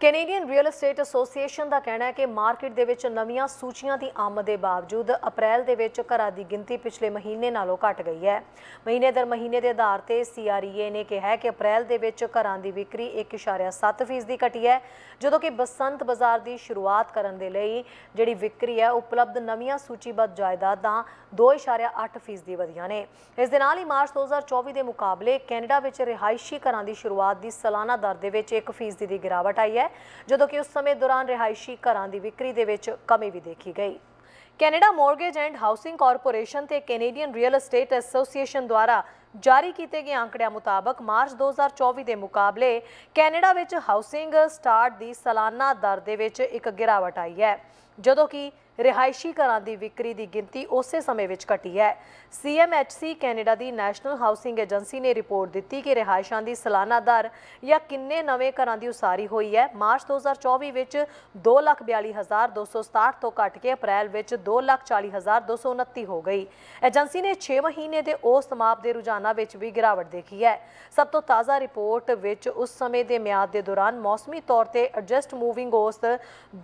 Canadian real estate association ਦਾ ਕਹਿਣਾ ਹੈ ਕਿ ਮਾਰਕੀਟ ਦੇ ਵਿੱਚ ਨਵੀਆਂ ਸੂਚੀਆਂ ਦੀ ਆਮਦ ਦੇ ਬਾਵਜੂਦ ਅਪ੍ਰੈਲ ਦੇ ਵਿੱਚ ਘਰਾਂ ਦੀ ਗਿਣਤੀ ਪਿਛਲੇ ਮਹੀਨੇ ਨਾਲੋਂ ਘਟ ਗਈ ਹੈ। ਮਹੀਨੇ ਦਰ ਮਹੀਨੇ ਦੇ ਆਧਾਰ ਤੇ ਸੀਆਰਈਏ ਨੇ ਕਿਹਾ ਹੈ ਕਿ ਅਪ੍ਰੈਲ ਦੇ ਵਿੱਚ ਘਰਾਂ ਦੀ ਵਿਕਰੀ 1.7% ਦੀ ਘਟੀ ਹੈ, ਜਦੋਂ ਕਿ ਬਸੰਤ ਬਾਜ਼ਾਰ ਦੀ ਸ਼ੁਰੂਆਤ ਕਰਨ ਦੇ ਲਈ ਜਿਹੜੀ ਵਿਕਰੀ ਹੈ ਉਪਲਬਧ ਨਵੀਆਂ ਸੂਚੀਬੱਧ ਜਾਇਦਾਦਾਂ 2.8% ਦੀ ਵਧੀਆਂ ਨੇ। ਇਸ ਦੇ ਨਾਲ ਹੀ ਮਾਰਚ 2024 ਦੇ ਮੁਕਾਬਲੇ ਕੈਨੇਡਾ ਵਿੱਚ ਰਿਹਾਇਸ਼ੀ ਘਰਾਂ ਦੀ ਸ਼ੁਰੂਆਤ ਦੀ ਸਾਲਾਨਾ ਦਰ ਦੇ ਵਿੱਚ 1% ਦੀ ਗਿਰਾਵਟ ਆਈ ਹੈ ਜਦੋਂ ਕਿ ਉਸ ਸਮੇਂ ਦੌਰਾਨ ਰਿਹਾਇਸ਼ੀ ਘਰਾਂ ਦੀ ਵਿਕਰੀ ਦੇ ਵਿੱਚ ਕਮੀ ਵੀ ਦੇਖੀ ਗਈ। Canada mortgage and housing corporation ਤੇ ਕੈਨੇਡੀਅਨ ਰੀਅਲ ਏਸਟੇਟ ਐਸੋਸੀਏਸ਼ਨ ਦੁਆਰਾ ਜਾਰੀ ਕੀਤੇ ਗਏ ਅੰਕੜਿਆਂ ਮੁਤਾਬਕ ਮਾਰਚ 2024 ਦੇ ਮੁਕਾਬਲੇ ਕੈਨੇਡਾ ਵਿੱਚ ਹਾਊਸਿੰਗ ਸਟਾਰਟ ਦੀ ਸਾਲਾਨਾ ਦਰ ਦੇ ਵਿੱਚ ਇੱਕ ਗਿਰਾਵਟ ਆਈ ਹੈ, ਜਦੋਂ ਕਿ ਰਿਹਾਇਸ਼ੀ ਘਰਾਂ ਦੀ ਵਿਕਰੀ ਦੀ ਗਿਣਤੀ ਉਸੇ ਸਮੇਂ ਵਿੱਚ ਘਟੀ ਹੈ। ਸੀਐਮਐਚਸੀ ਕੈਨੇਡਾ ਦੀ ਨੈਸ਼ਨਲ ਹਾਊਸਿੰਗ ਏਜੰਸੀ ਨੇ ਰਿਪੋਰਟ ਦਿੱਤੀ ਕਿ ਰਿਹਾਇਸ਼ਾਂ ਦੀ ਸਾਲਾਨਾ ਦਰ ਜਾਂ ਕਿੰਨੇ ਨਵੇਂ ਘਰਾਂ ਦੀ ਉਸਾਰੀ ਹੋਈ ਹੈ, ਮਾਰਚ 2024 ਵਿੱਚ 242267 ਤੋਂ ਘਟ ਕੇ ਅਪ੍ਰੈਲ ਵਿੱਚ 240229 ਹੋ ਗਈ। ਏਜੰਸੀ ਨੇ 6 ਮਹੀਨੇ ਦੇ ਉਸ ਸਮਾਪ ਦੇ ਰੁਝਾਨਾਂ ਵਿੱਚ ਵੀ ਗਿਰਾਵਟ ਦੇਖੀ ਹੈ। ਸਭ ਤੋਂ ਤਾਜ਼ਾ ਰਿਪੋਰਟ ਵਿੱਚ ਉਸ ਸਮੇਂ ਦੇ ਮਿਆਦ ਦੇ ਦੌਰਾਨ ਮੌਸਮੀ ਤੌਰ ਤੇ ਐਡਜਸਟ ਮੂਵਿੰਗ ਔਸਤ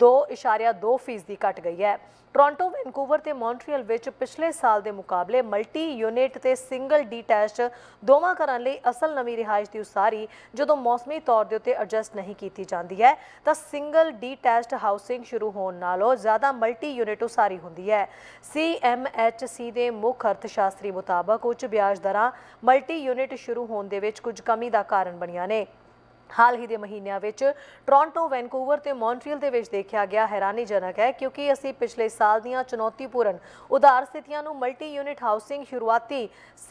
2.2% ਫੀਸਦੀ ਘਟ ਗਈ ਹੈ। ਟੋਰਾਂਟੋ ਵੈਨਕੂਵਰ ਤੇ ਮੌਂਟਰੀਅਲ ਵਿੱਚ ਪਿਛਲੇ ਸਾਲ ਦੇ ਮੁਕਾਬਲੇ ਮਲਟੀ ਯੂਨਿਟ ਤੇ ਸਿੰਗਲ ਡੀਟੈਚਡ ਦੋਵਾਂ ਘਰਾਂ ਲਈ ਅਸਲ ਨਵੀਂ ਰਿਹਾਇਸ਼ ਦੀ ਉਸਾਰੀ ਜਦੋਂ ਮੌਸਮੀ ਤੌਰ ਦੇ ਉੱਤੇ ਐਡਜਸਟ ਨਹੀਂ ਕੀਤੀ ਜਾਂਦੀ ਹੈ, ਤਾਂ ਸਿੰਗਲ ਡੀਟੈਚਡ ਹਾਊਸਿੰਗ ਸ਼ੁਰੂ ਹੋਣ ਨਾਲੋਂ ਜ਼ਿਆਦਾ ਮਲਟੀ ਯੂਨਿਟ ਉਸਾਰੀ ਹੁੰਦੀ ਹੈ। ਸੀਐਮਐਚਸੀ ਦੇ ਮੁੱਖ ਅਰਥਸ਼ਾਸਤਰੀ ਮੁਤਾਬਕ ਉੱਚ ਵਿਆਜ ਦਰਾਂ ਮਲਟੀ ਯੂਨਿਟ ਸ਼ੁਰੂ ਹੋਣ ਦੇ ਵਿੱਚ ਕੁਝ ਕਮੀ ਦਾ ਕਾਰਨ ਬਣੀਆਂ ਨੇ। ਹਾਲ ਹੀ ਦੇ ਮਹੀਨਿਆਂ ਵਿੱਚ ਟੋਰਾਂਟੋ, ਵੈਨਕੂਵਰ ਤੇ ਮੌਂਟਰੀਅਲ ਦੇ ਵਿੱਚ ਦੇਖਿਆ ਗਿਆ ਹੈਰਾਨੀਜਨਕ ਹੈ ਕਿਉਂਕਿ ਅਸੀਂ ਪਿਛਲੇ ਸਾਲ ਦੀਆਂ ਚੁਣੌਤੀਪੂਰਨ ਉਧਾਰ ਸਥਿਤੀਆਂ ਨੂੰ ਮਲਟੀ ਯੂਨਿਟ ਹਾਊਸਿੰਗ ਸ਼ੁਰੂਆਤੀ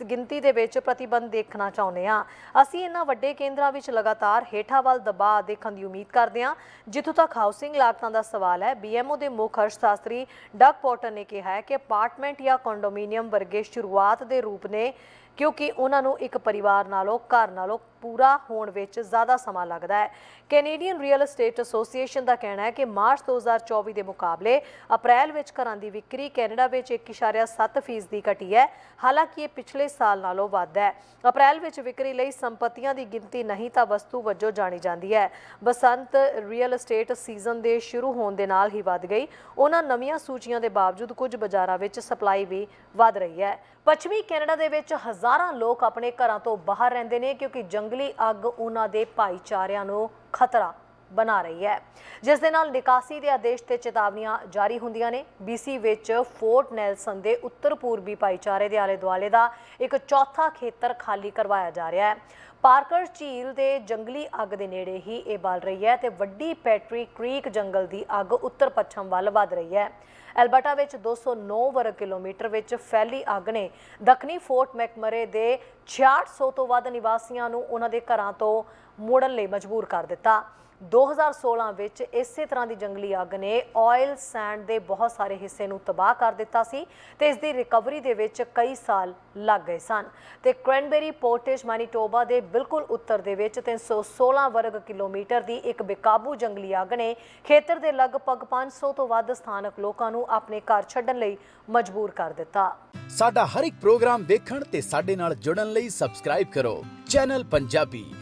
ਗਿਣਤੀ ਦੇ ਵਿੱਚ ਪ੍ਰਤੀਬੰਧ ਦੇਖਣਾ ਚਾਹੁੰਦੇ ਹਾਂ। ਅਸੀਂ ਇਹਨਾਂ ਵੱਡੇ ਕੇਂਦਰਾਂ ਵਿੱਚ ਲਗਾਤਾਰ ਹੇਠਾਂ ਵੱਲ ਦਬਾਅ ਦੇਖਣ ਦੀ ਉਮੀਦ ਕਰਦੇ ਹਾਂ। ਜਿੱਥੋਂ ਤੱਕ ਹਾਊਸਿੰਗ ਲਾਗਤਾਂ ਦਾ ਸਵਾਲ ਹੈ ਬੀਐਮਓ ਦੇ ਮੁੱਖ ਅਰਸ਼ ਸ਼ਾਸਤਰੀ ਡਗ ਪੋਟਰ ਨੇ ਕਿਹਾ ਹੈ ਕਿ ਅਪਾਰਟਮੈਂਟ ਜਾਂ ਕੰਡੋਮੀਨੀਅਮ ਵਰਗੇ ਸ਼ੁਰੂਆਤ ਦੇ ਰੂਪ ਨੇ ਕਿਉਂਕਿ ਉਹਨਾਂ ਨੂੰ ਇੱਕ ਪਰਿਵਾਰ ਨਾਲੋਂ, ਘਰ ਨਾਲੋਂ ਪੂਰਾ ਹੋਣ ਵਿੱਚ ਜ਼ਿਆਦਾ ਸਮਾਂ ਲੱਗਦਾ ਹੈ। ਕੈਨੇਡੀਅਨ ਰੀਅਲ ਏਸਟੇਟ ਐਸੋਸੀਏਸ਼ਨ ਦਾ ਕਹਿਣਾ ਹੈ ਕਿ ਮਾਰਚ 2024 ਦੇ ਮੁਕਾਬਲੇ ਅਪ੍ਰੈਲ ਵਿੱਚ ਘਰਾਂ ਦੀ ਵਿਕਰੀ ਕੈਨੇਡਾ ਵਿੱਚ 1.7% ਦੀ ਘਟੀ ਹੈ। ਹਾਲਾਂਕਿ ਇਹ ਪਿਛਲੇ ਸਾਲ ਨਾਲੋਂ ਵੱਧ ਹੈ। ਅਪ੍ਰੈਲ ਵਿੱਚ ਵਿਕਰੀ ਲਈ ਸੰਪਤੀਆਂ ਦੀ ਗਿਣਤੀ ਨਹੀਂ ਤਾਂ ਵਸਤੂ ਵਜੋਂ ਜਾਣੀ ਜਾਂਦੀ ਹੈ। ਬਸੰਤ ਰੀਅਲ ਏਸਟੇਟ ਸੀਜ਼ਨ ਦੇ ਸ਼ੁਰੂ ਹੋਣ ਦੇ ਨਾਲ ਹੀ ਵੱਧ ਗਈ। ਉਹਨਾਂ ਨਵੀਆਂ ਸੂਚੀਆਂ ਦੇ ਬਾਵਜੂਦ ਕੁਝ ਬਾਜ਼ਾਰਾਂ ਵਿੱਚ ਸਪਲਾਈ ਵੀ ਵੱਧ ਰਹੀ ਹੈ। ਪੱਛਮੀ ਕੈਨੇਡਾ ਦੇ ਵਿੱਚ ਹਜ਼ਾਰਾਂ ਲੋਕ ਆਪਣੇ ਘਰਾਂ ਤੋਂ ਬਾਹਰ ਰਹਿੰਦੇ ਨੇ ਕਿਉਂਕਿ ਜੰਗਲੀ ਅੱਗ ਉਹਨਾਂ ਦੇ ਭਾਈਚਾਰਿਆਂ ਨੂੰ ਖਤਰਾ ਬਣਾ ਰਹੀ ਹੈ। ਜਿਸ ਦੇ ਨਾਲ ਨਿਕਾਸੀ ਦੇ ਆਦੇਸ਼ ਤੇ ਚੇਤਾਵਨੀਆਂ ਜਾਰੀ ਹੁੰਦੀਆਂ ਨੇ। ਬੀਸੀ ਵਿੱਚ ਫੋਰਟ ਨੈਲਸਨ ਦੇ ਉੱਤਰ ਪੂਰਬੀ ਭਾਈਚਾਰੇ ਦੇ ਆਲੇ ਦੁਆਲੇ ਦਾ ਇੱਕ ਚੌਥਾ ਖੇਤਰ ਖਾਲੀ ਕਰਵਾਇਆ ਜਾ ਰਿਹਾ ਹੈ। ਪਾਰਕਰ ਝੀਲ ਦੇ ਜੰਗਲੀ ਅੱਗ ਦੇ ਨੇੜੇ ਹੀ ਇਹ ਬਲ ਰਹੀ ਹੈ ਤੇ ਵੱਡੀ ਪੈਟਰੀ ਕ੍ਰੀਕ ਜੰਗਲ ਦੀ ਅੱਗ ਉੱਤਰ ਪੱਛਮ ਵੱਲ ਵਧ ਰਹੀ ਹੈ। ਐਲਬਰਟਾ ਵਿੱਚ 209 ਵਰਗ ਕਿਲੋਮੀਟਰ ਵਿੱਚ ਫੈਲੀ ਅੱਗ ਨੇ ਦੱਖਣੀ ਫੋਰਟ ਮੈਕਮਰੇ ਦੇ 6600 ਤੋਂ ਵੱਧ ਨਿਵਾਸੀਆਂ ਨੂੰ ਉਹਨਾਂ ਦੇ ਘਰਾਂ ਤੋਂ ਮੁੜਨ ਲਈ ਮਜਬੂਰ ਕਰ ਦਿੱਤਾ। 2016 ਵਿੱਚ ਇਸੇ ਤਰ੍ਹਾਂ ਦੀ ਜੰਗਲੀ ਅੱਗ ਨੇ ਆਇਲ ਸੈਂਡ ਦੇ ਬਹੁਤ ਸਾਰੇ ਹਿੱਸੇ ਨੂੰ ਤਬਾਹ ਕਰ ਦਿੱਤਾ ਸੀ ਤੇ ਇਸ ਦੀ ਰਿਕਵਰੀ ਦੇ ਵਿੱਚ ਕਈ ਸਾਲ ਲੱਗ ਗਏ ਸਨ। ਤੇ ਕ੍ਰੈਨਬੇਰੀ ਪੋਰਟੇਜ ਮੈਨੀਟੋਬਾ ਦੇ ਬਿਲਕੁਲ ਉੱਤਰ ਦੇ ਵਿੱਚ 316 ਵਰਗ ਕਿਲੋਮੀਟਰ ਦੀ ਇੱਕ ਬੇਕਾਬੂ ਜੰਗਲੀ ਅੱਗ ਨੇ ਖੇਤਰ ਦੇ ਲਗਭਗ 500 ਤੋਂ ਵੱਧ ਸਥਾਨਕ ਲੋਕਾਂ ਨੂੰ ਆਪਣੇ ਘਰ ਛੱਡਣ ਲਈ ਮਜਬੂਰ ਕਰ ਦਿੱਤਾ। ਸਾਡਾ ਹਰ ਇੱਕ ਪ੍ਰੋਗਰਾਮ ਦੇਖਣ ਤੇ ਸਾਡੇ ਨਾਲ ਜੁੜਨ ਲਈ ਸਬਸਕ੍ਰਾਈਬ ਕਰੋ। ਚੈਨਲ ਪੰਜਾਬੀ